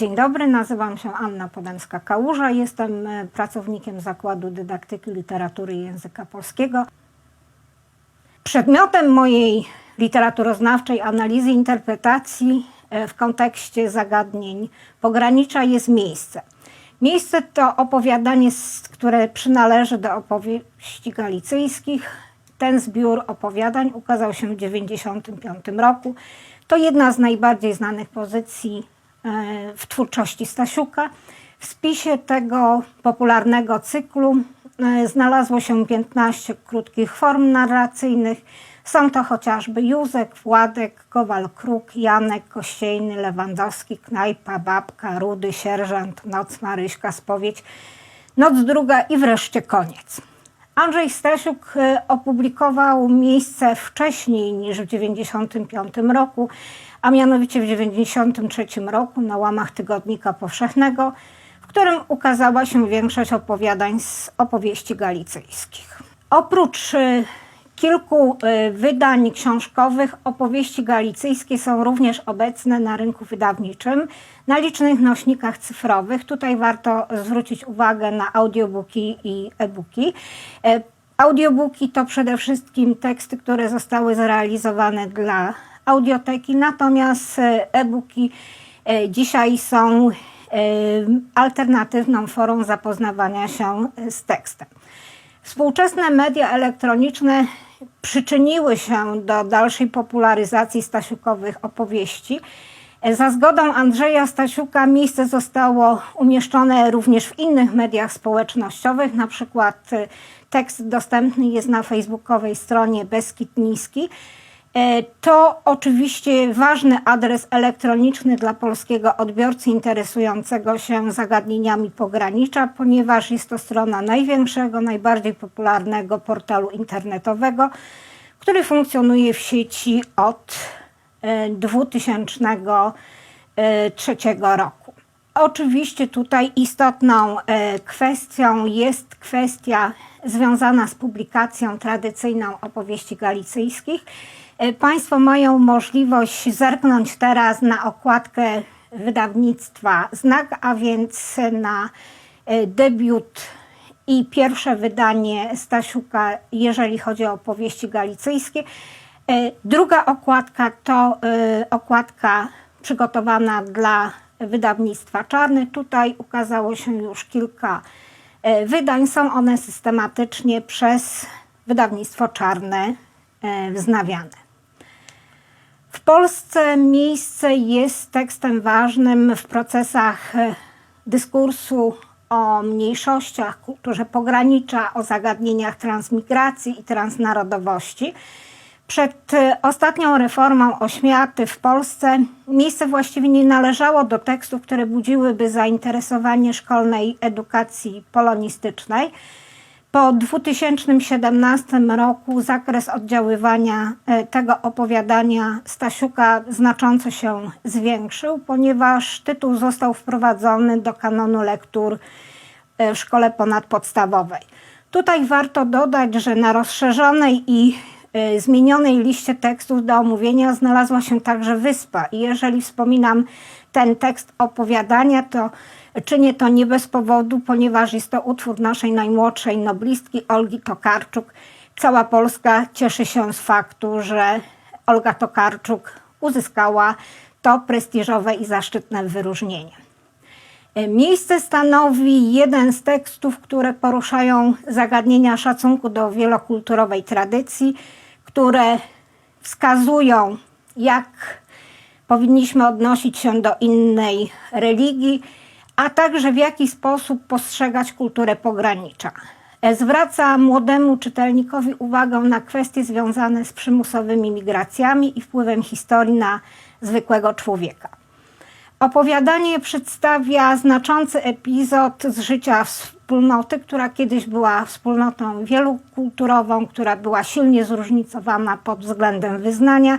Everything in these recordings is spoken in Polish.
Dzień dobry, nazywam się Anna Podemska-Kałuża. Jestem e, pracownikiem Zakładu Dydaktyki Literatury i Języka Polskiego. Przedmiotem mojej literaturoznawczej analizy interpretacji e, w kontekście zagadnień pogranicza jest miejsce. Miejsce to opowiadanie, które przynależy do opowieści galicyjskich. Ten zbiór opowiadań ukazał się w 1995 roku. To jedna z najbardziej znanych pozycji w twórczości Stasiuka. W spisie tego popularnego cyklu e, znalazło się 15 krótkich form narracyjnych. Są to chociażby Józek, Władek, Kowal-Kruk, Janek, Kościejny, Lewandowski, Knajpa, Babka, Rudy, Sierżant, Noc, Maryśka, Spowiedź, Noc druga i wreszcie koniec. Andrzej Stasiuk e, opublikował miejsce wcześniej niż w 1995 roku, a mianowicie w 1993 roku na łamach Tygodnika Powszechnego, w którym ukazała się większość opowiadań z opowieści galicyjskich. Oprócz e, kilku e, wydań książkowych, opowieści galicyjskie są również obecne na rynku wydawniczym, na licznych nośnikach cyfrowych. Tutaj warto zwrócić uwagę na audiobooki i e-booki. E, Audiobooki to przede wszystkim teksty, które zostały zrealizowane dla audioteki, natomiast e, e-booki e, dzisiaj są alternatywną formą zapoznawania się z tekstem. Współczesne media elektroniczne przyczyniły się do dalszej popularyzacji Stasiukowych opowieści. Za zgodą Andrzeja Stasiuka miejsce zostało umieszczone również w innych mediach społecznościowych, na przykład y, tekst dostępny jest na facebookowej stronie Beskid Niski. E, To oczywiście ważny adres elektroniczny dla polskiego odbiorcy interesującego się zagadnieniami pogranicza, ponieważ jest to strona największego, najbardziej popularnego portalu internetowego, który funkcjonuje w sieci od e, 2003 roku. Oczywiście tutaj istotną e, kwestią jest kwestia związana z publikacją tradycyjną opowieści galicyjskich. E, Państwo mają możliwość zerknąć teraz na okładkę wydawnictwa Znak, a więc na e, debiut i pierwsze wydanie Stasiuka, jeżeli chodzi o opowieści galicyjskie. E, Druga okładka to okładka przygotowana dla wydawnictwa Czarny. Tutaj ukazało się już kilka wydań. Są one systematycznie przez wydawnictwo Czarne wznawiane. W Polsce miejsce jest tekstem ważnym w procesach e, dyskursu o mniejszościach, kulturze pogranicza, o zagadnieniach transmigracji i transnarodowości. Przed e, ostatnią reformą oświaty w Polsce miejsce właściwie nie należało do tekstów, które budziłyby zainteresowanie szkolnej edukacji polonistycznej. Po 2017 roku zakres oddziaływania e, tego opowiadania Stasiuka znacząco się zwiększył, ponieważ tytuł został wprowadzony do kanonu lektur e, w szkole ponadpodstawowej. Tutaj warto dodać, że na rozszerzonej i e, zmienionej liście tekstów do omówienia znalazła się także Wyspa. I jeżeli wspominam ten tekst opowiadania, to czynię to nie bez powodu, ponieważ jest to utwór naszej najmłodszej noblistki Olgi Tokarczuk. Cała Polska cieszy się z faktu, że Olga Tokarczuk uzyskała to prestiżowe i zaszczytne wyróżnienie. Miejsce stanowi jeden z tekstów, które poruszają zagadnienia szacunku do wielokulturowej tradycji, które wskazują, jak powinniśmy odnosić się do innej religii, a także w jaki sposób postrzegać kulturę pogranicza. E, Zwraca młodemu czytelnikowi uwagę na kwestie związane z przymusowymi migracjami i wpływem historii na zwykłego człowieka. Opowiadanie przedstawia znaczący epizod z życia wspólnoty, która kiedyś była wspólnotą wielokulturową, która była silnie zróżnicowana pod względem wyznania,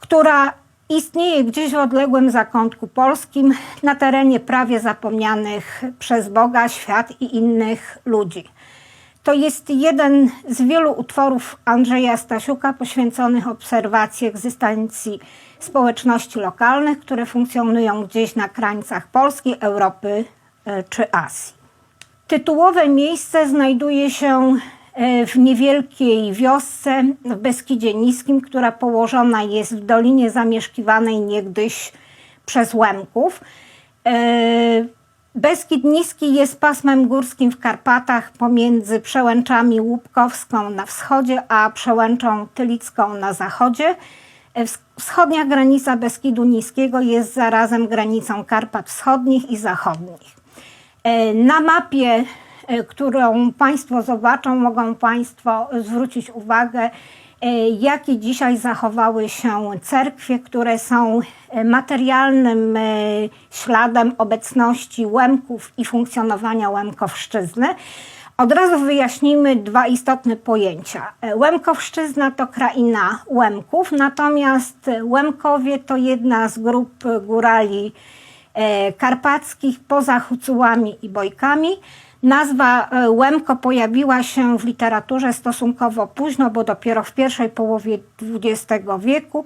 która istnieje gdzieś w odległym zakątku polskim, na terenie prawie zapomnianych przez Boga, świat i innych ludzi. To jest jeden z wielu utworów Andrzeja Stasiuka poświęconych obserwacji egzystencji społeczności lokalnych, które funkcjonują gdzieś na krańcach Polski, Europy e, czy Azji. Tytułowe miejsce znajduje się w niewielkiej wiosce w Beskidzie Niskim, która położona jest w dolinie zamieszkiwanej niegdyś przez Łemków. E, Beskid Niski jest pasmem górskim w Karpatach pomiędzy przełęczami Łupkowską na wschodzie, a przełęczą Tylicką na zachodzie. E, ws- Wschodnia granica Beskidu Niskiego jest zarazem granicą Karpat Wschodnich i Zachodnich. E, Na mapie, e, którą Państwo zobaczą, mogą Państwo zwrócić uwagę, e, jakie dzisiaj zachowały się cerkwie, które są e, materialnym e, śladem obecności Łemków i funkcjonowania Łemkowszczyzny. Od razu wyjaśnijmy dwa istotne pojęcia. E, Łemkowszczyzna to kraina Łemków, natomiast Łemkowie to jedna z grup górali e, karpackich poza Hucułami i Bojkami. Nazwa e, Łemko pojawiła się w literaturze stosunkowo późno, bo dopiero w pierwszej połowie XX wieku.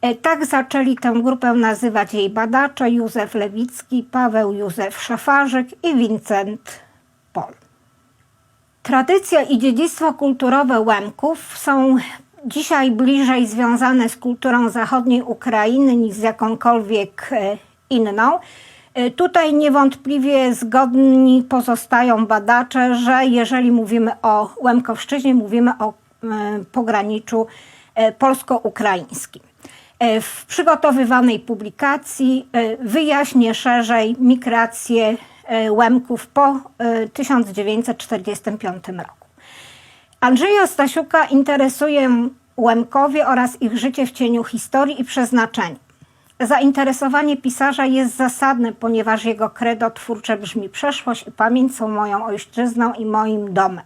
E, Tak zaczęli tę grupę nazywać jej badacze Józef Lewicki, Paweł Józef Szafarzyk i Wincent Pol. Tradycja i dziedzictwo kulturowe Łemków są dzisiaj bliżej związane z kulturą zachodniej Ukrainy niż z jakąkolwiek e, inną. E, Tutaj niewątpliwie zgodni pozostają badacze, że jeżeli mówimy o Łemkowszczyźnie, mówimy o e, pograniczu e, polsko-ukraińskim. W przygotowywanej publikacji wyjaśnię szerzej migrację Łemków po e, 1945 roku. Andrzeja Stasiuka interesuje Łemkowie oraz ich życie w cieniu historii i przeznaczenia. Zainteresowanie pisarza jest zasadne, ponieważ jego credo twórcze brzmi przeszłość i pamięć są moją ojczyzną i moim domem.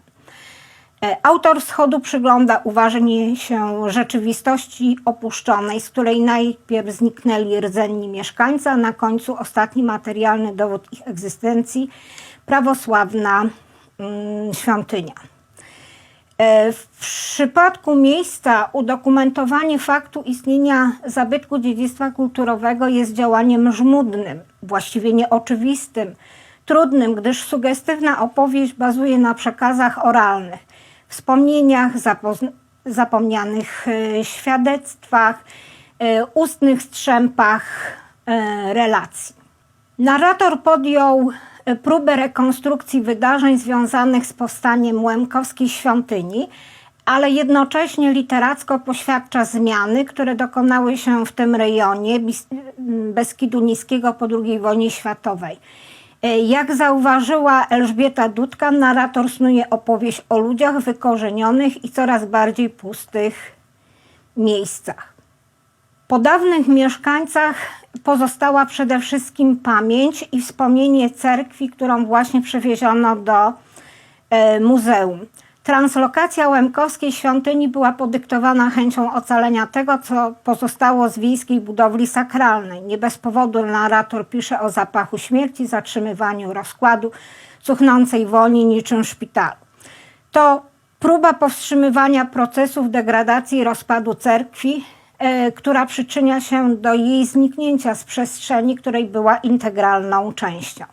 E, Autor wschodu przygląda uważnie się rzeczywistości opuszczonej, z której najpierw zniknęli rdzenni mieszkańcy, a na końcu ostatni materialny dowód ich egzystencji prawosławna mm, świątynia. E, W przypadku miejsca udokumentowanie faktu istnienia zabytku dziedzictwa kulturowego jest działaniem żmudnym, właściwie nieoczywistym, trudnym, gdyż sugestywna opowieść bazuje na przekazach oralnych, wspomnieniach, zapomnianych e, świadectwach, e, ustnych strzępach relacji. Narrator podjął próbę rekonstrukcji wydarzeń związanych z powstaniem Łemkowskiej świątyni, ale jednocześnie literacko poświadcza zmiany, które dokonały się w tym rejonie Beskidu Niskiego po II wojnie światowej. E, Jak zauważyła Elżbieta Dudka, narrator snuje opowieść o ludziach wykorzenionych i coraz bardziej pustych miejscach. Po dawnych mieszkańcach pozostała przede wszystkim pamięć i wspomnienie cerkwi, którą właśnie przewieziono do e, muzeum. Translokacja Łemkowskiej świątyni była podyktowana chęcią ocalenia tego, co pozostało z wiejskiej budowli sakralnej. Nie bez powodu narrator pisze o zapachu śmierci, zatrzymywaniu rozkładu, cuchnącej woni niczym szpitalu. To próba powstrzymywania procesów degradacji i rozpadu cerkwi, która przyczynia się do jej zniknięcia z przestrzeni, której była integralną częścią.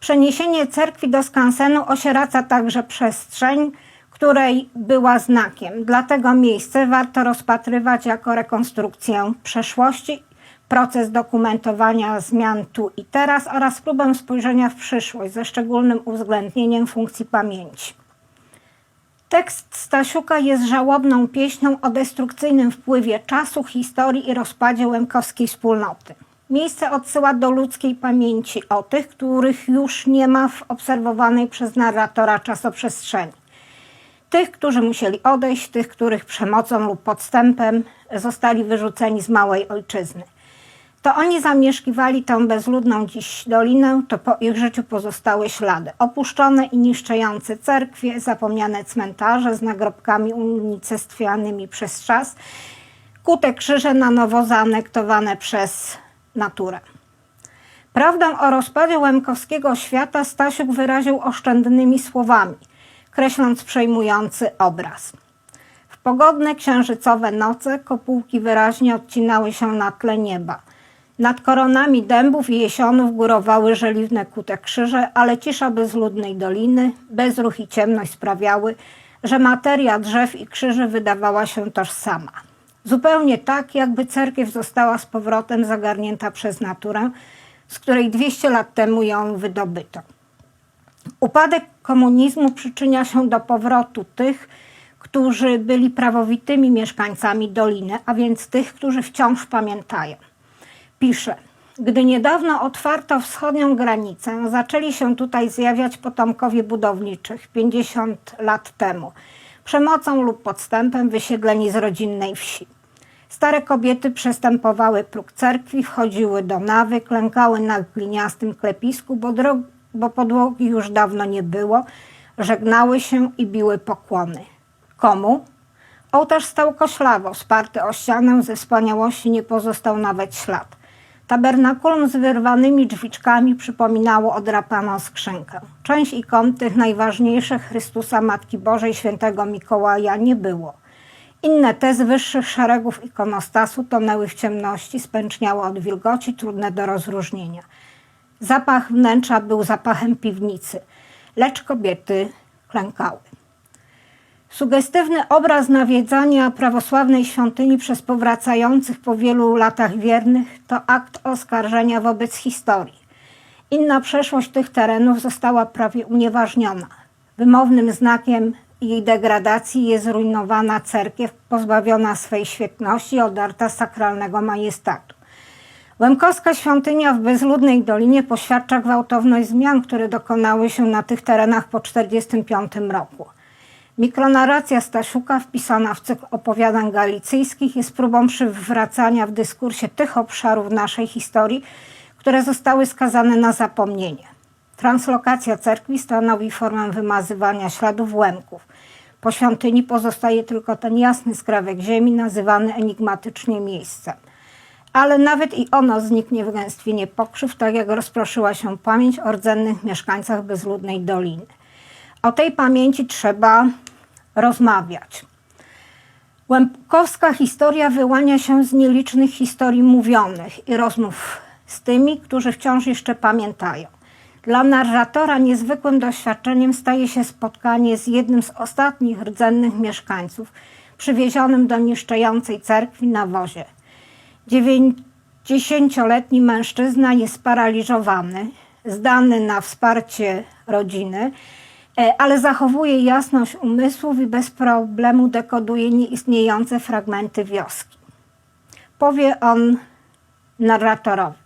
Przeniesienie cerkwi do skansenu osieraca także przestrzeń, której była znakiem. Dlatego miejsce warto rozpatrywać jako rekonstrukcję przeszłości, proces dokumentowania zmian tu i teraz oraz próbę spojrzenia w przyszłość ze szczególnym uwzględnieniem funkcji pamięci. Tekst Stasiuka jest żałobną pieśnią o destrukcyjnym wpływie czasu, historii i rozpadzie łemkowskiej wspólnoty. Miejsce odsyła do ludzkiej pamięci o tych, których już nie ma w obserwowanej przez narratora czasoprzestrzeni. Tych, którzy musieli odejść, tych, których przemocą lub podstępem zostali wyrzuceni z małej ojczyzny. To oni zamieszkiwali tę bezludną dziś dolinę, to po ich życiu pozostały ślady. Opuszczone i niszczejące cerkwie, zapomniane cmentarze z nagrobkami unicestwianymi przez czas, kute krzyże na nowo zaanektowane przez naturę. Prawdę o rozpadzie łemkowskiego świata Stasiuk wyraził oszczędnymi słowami. kreśląc przejmujący obraz. W pogodne księżycowe noce kopułki wyraźnie odcinały się na tle nieba. Nad koronami dębów i jesionów górowały żeliwne kute krzyże, ale cisza bezludnej doliny, bezruch i ciemność sprawiały, że materia drzew i krzyży wydawała się tożsama. Zupełnie tak, jakby cerkiew została z powrotem zagarnięta przez naturę, z której 200 lat temu ją wydobyto. Upadek komunizmu przyczynia się do powrotu tych, którzy byli prawowitymi mieszkańcami doliny, a więc tych, którzy wciąż pamiętają. Pisze, gdy niedawno otwarto wschodnią granicę, zaczęli się tutaj zjawiać potomkowie budowniczych 50 lat temu, przemocą lub podstępem wysiedleni z rodzinnej wsi. Stare kobiety przestępowały próg cerkwi, wchodziły do nawy, klękały na gliniastym klepisku, bo, bo podłogi już dawno nie było, żegnały się i biły pokłony. Komu? Ołtarz stał koślawo, sparty o ścianę, ze wspaniałości nie pozostał nawet ślad. Tabernakulum z wyrwanymi drzwiczkami przypominało odrapaną skrzynkę. Część ikon tych najważniejszych Chrystusa Matki Bożej Świętego Mikołaja nie było. Inne te z wyższych szeregów ikonostasu tonęły w ciemności, spęczniały od wilgoci, trudne do rozróżnienia. Zapach wnętrza był zapachem piwnicy, lecz kobiety klękały. Sugestywny obraz nawiedzania prawosławnej świątyni przez powracających po wielu latach wiernych to akt oskarżenia wobec historii. Inna przeszłość tych terenów została prawie unieważniona. Wymownym znakiem jej degradacji jest zrujnowana cerkiew, pozbawiona swej świetności, odarta sakralnego majestatu. Łemkowska świątynia w bezludnej dolinie poświadcza gwałtowność zmian, które dokonały się na tych terenach po 1945 roku. Mikronarracja Stasiuka, wpisana w cykl opowiadań galicyjskich, jest próbą przywracania w dyskursie tych obszarów naszej historii, które zostały skazane na zapomnienie. Translokacja cerkwi stanowi formę wymazywania śladów łemków. Po świątyni pozostaje tylko ten jasny skrawek ziemi, nazywany enigmatycznie miejscem. Ale nawet i ono zniknie w gęstwinie pokrzyw, tak jak rozproszyła się pamięć o rdzennych mieszkańcach bezludnej doliny. O tej pamięci trzeba rozmawiać. Łębkowska historia wyłania się z nielicznych historii mówionych i rozmów z tymi, którzy wciąż jeszcze pamiętają. Dla narratora niezwykłym doświadczeniem staje się spotkanie z jednym z ostatnich rdzennych mieszkańców, przywiezionym do niszczejącej cerkwi na wozie. Dziewięćdziesięcioletni mężczyzna jest sparaliżowany, zdany na wsparcie rodziny, ale zachowuje jasność umysłów i bez problemu dekoduje nieistniejące fragmenty wioski. Powie on narratorowi.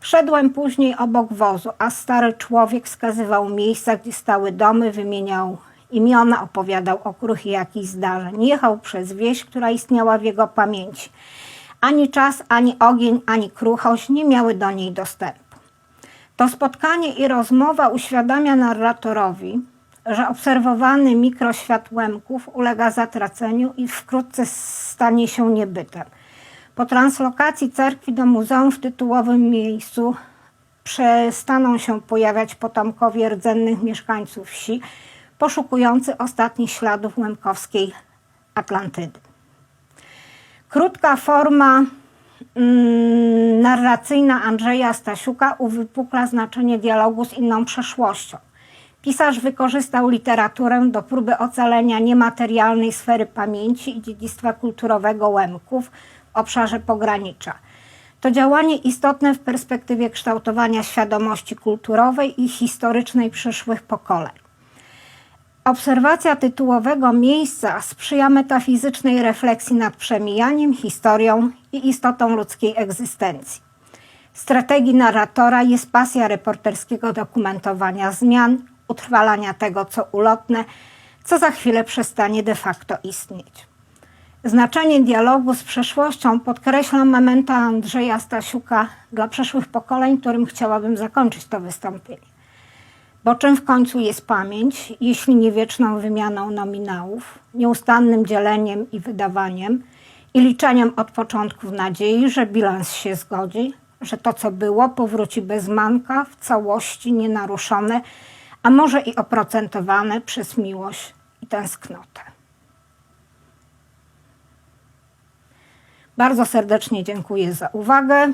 Szedłem później obok wozu, a stary człowiek wskazywał miejsca, gdzie stały domy, wymieniał imiona, opowiadał okruchy jakichś zdarzeń. Jechał przez wieś, która istniała w jego pamięci. Ani czas, ani ogień, ani kruchość nie miały do niej dostępu. To spotkanie i rozmowa uświadamia narratorowi, że obserwowany mikroświat łemków ulega zatraceniu i wkrótce stanie się niebytem. Po translokacji cerkwi do muzeum w tytułowym miejscu przestaną się pojawiać potomkowie rdzennych mieszkańców wsi, poszukujący ostatnich śladów łemkowskiej Atlantydy. Krótka forma mm, narracyjna Andrzeja Stasiuka uwypukla znaczenie dialogu z inną przeszłością. Pisarz wykorzystał literaturę do próby ocalenia niematerialnej sfery pamięci i dziedzictwa kulturowego Łemków w obszarze pogranicza. To działanie istotne w perspektywie kształtowania świadomości kulturowej i historycznej przyszłych pokoleń. Obserwacja tytułowego miejsca sprzyja metafizycznej refleksji nad przemijaniem, historią i istotą ludzkiej egzystencji. Strategii narratora jest pasja reporterskiego dokumentowania zmian, utrwalania tego, co ulotne, co za chwilę przestanie de facto istnieć. Znaczenie dialogu z przeszłością podkreśla mementa Andrzeja Stasiuka dla przyszłych pokoleń, którym chciałabym zakończyć to wystąpienie. Bo czym w końcu jest pamięć, jeśli nie wieczną wymianą nominałów, nieustannym dzieleniem i wydawaniem i liczeniem od początków nadziei, że bilans się zgodzi, że to, co było, powróci bez manka, w całości nienaruszone, a może i oprocentowane przez miłość i tęsknotę. Bardzo serdecznie dziękuję za uwagę.